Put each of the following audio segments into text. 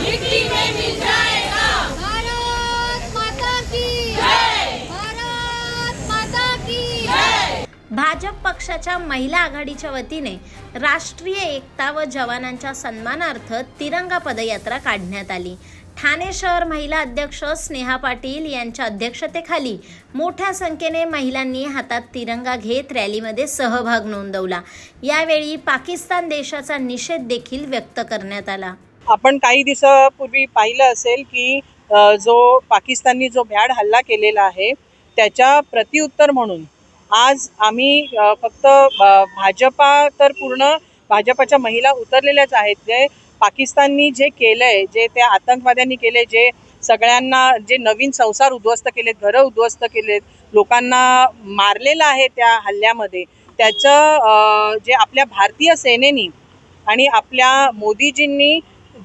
मिट्टी में मिल जाएगा। भारत माता की भाजप पक्षाच्या महिला आघाडीच्या वतीने राष्ट्रीय एकता व जवानांच्या सन्मानार्थ तिरंगा पदयात्रा काढण्यात आली. ठाणे शहर महिला अध्यक्ष स्नेहा पाटील यांच्या अध्यक्षतेखाली मोठ्या संख्येने महिलांनी हातात तिरंगा घेत रॅलीमध्ये सहभाग नोंदवला. यावेळी पाकिस्तान देशाचा निषेध देखील व्यक्त करण्यात आला. आपण काही दिवसापूर्वी पाहिलं असेल की जो पाकिस्ताननी जो भ्याड हल्ला केलेला आहे त्याच्या प्रतिउत्तर म्हणून आज आम्ही फक्त भाजपा तर पूर्ण भाजपाच्या महिला उतरलेल्याच आहेत जे पाकिस्ताननी जे केलंय जे त्या आतंकवाद्यांनी केले जे सगळ्यांना जे नवीन संसार उद्ध्वस्त केलेत घरं उद्ध्वस्त केलेत लोकांना मारलेलं आहे त्या हल्ल्यामध्ये त्याचं जे आपल्या भारतीय सेनेनी आणि आपल्या मोदीजींनी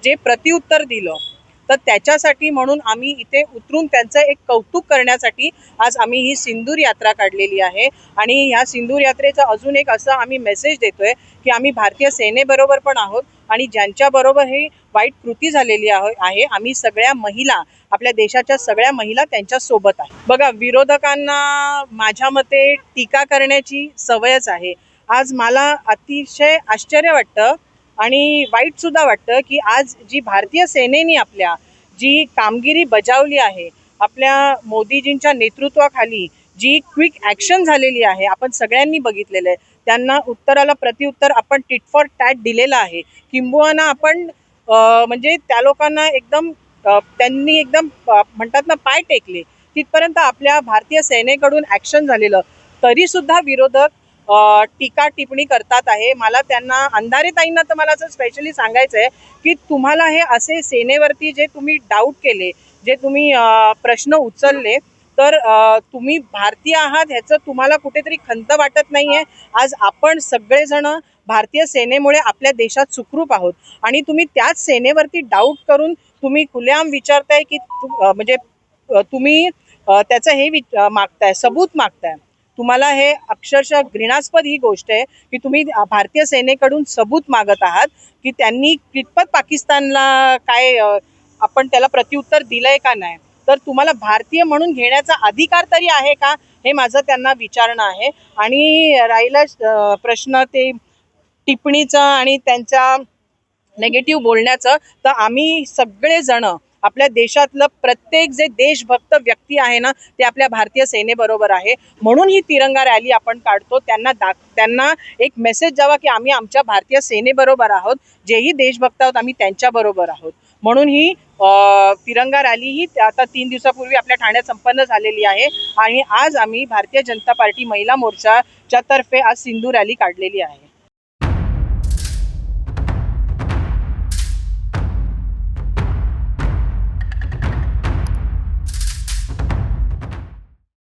जे प्रत्युत्तर दिलं तर त्याच्यासाठी म्हणून आम्ही इथे उतरून त्यांचं एक कौतुक करण्यासाठी आज आम्ही ही सिंदूर यात्रा काढलेली आहे. आणि ह्या सिंदूर यात्रेचा अजून एक असं आम्ही मेसेज देतोय की आम्ही भारतीय सेनेबरोबर पण आहोत. आणि ज्यांच्याबरोबर ही वाईट कृती झालेली आहे आम्ही सगळ्या महिला आपल्या देशाच्या सगळ्या महिला त्यांच्यासोबत आहे. बघा विरोधकांना माझ्या मते टीका करण्याची सवयच आहे. आज मला अतिशय आश्चर्य वाटतं आणि वाईटसुद्धा वाटतं की आज जी भारतीय सेनेनी आपल्या जी कामगिरी बजावली आहे आपल्या मोदीजींच्या नेतृत्वाखाली जी क्विक ॲक्शन झालेली आहे आपण सगळ्यांनी बघितलेलं आहे त्यांना उत्तराला प्रतिउत्तर आपण टिट फॉर टॅट दिलेलं आहे. किंबुवाना आपण म्हणजे त्या लोकांना एकदम त्यांनी एकदम म्हणतात ना पाय टेकले. तिथपर्यंत आपल्या भारतीय सेनेकडून ॲक्शन झालेलं. तरीसुद्धा विरोधक टीका टिप्पणी करतात आहे. मला त्यांना अंधारे ताईंना तर मला असं स्पेशली सांगायचं आहे की तुम्हाला हे असे सेनेवरती जे तुम्ही डाऊट केले जे तुम्ही प्रश्न उचलले तर तुम्ही भारतीय आहात ह्याचं तुम्हाला कुठेतरी खंत वाटत नाही आहे आज आपण सगळेजण भारतीय सेनेमुळे आपल्या देशात सुखरूप आहोत. आणि तुम्ही त्याच सेनेवरती डाऊट करून तुम्ही खुलेआम विचारताय की तु- म्हणजे तुम्ही त्याचं हे विच मागताय सबूत मागताय. तुम्हाला हे अक्षरशः घृणास्पद ही गोष्ट आहे की तुम्ही भारतीय सेनेकडून सबूत मागत आहात की त्यांनी कितपत पाकिस्तानला काय आपण त्याला प्रत्युत्तर दिलंय का नाही. तर तुम्हाला भारतीय म्हणून घेण्याचा अधिकार तरी आहे का? हे माझं त्यांना विचारणं आहे. आणि राहिला प्रश्न ते टिप्पणीचा आणि त्यांच्या नेगेटिव्ह बोलण्याचं तर आम्ही सगळेजण आपल्या देशातलं प्रत्येक जे देशभक्त व्यक्ती आहे ना ते आपल्या भारतीय सेनेबरोबर आहे. म्हणून ही तिरंगा रॅली आपण काढतो. त्यांना दाख त्यांना एक मेसेज द्यावा की आम्ही आमच्या भारतीय सेनेबरोबर आहोत. जेही देशभक्त आहोत आम्ही त्यांच्याबरोबर आहोत. म्हणून ही तिरंगा रॅली ही आता तीन दिवसापूर्वी आपल्या ठाण्यात संपन्न झालेली आहे. आणि आज आम्ही भारतीय जनता पार्टी महिला मोर्चाच्या तर्फे आज सिंधू रॅली काढलेली आहे.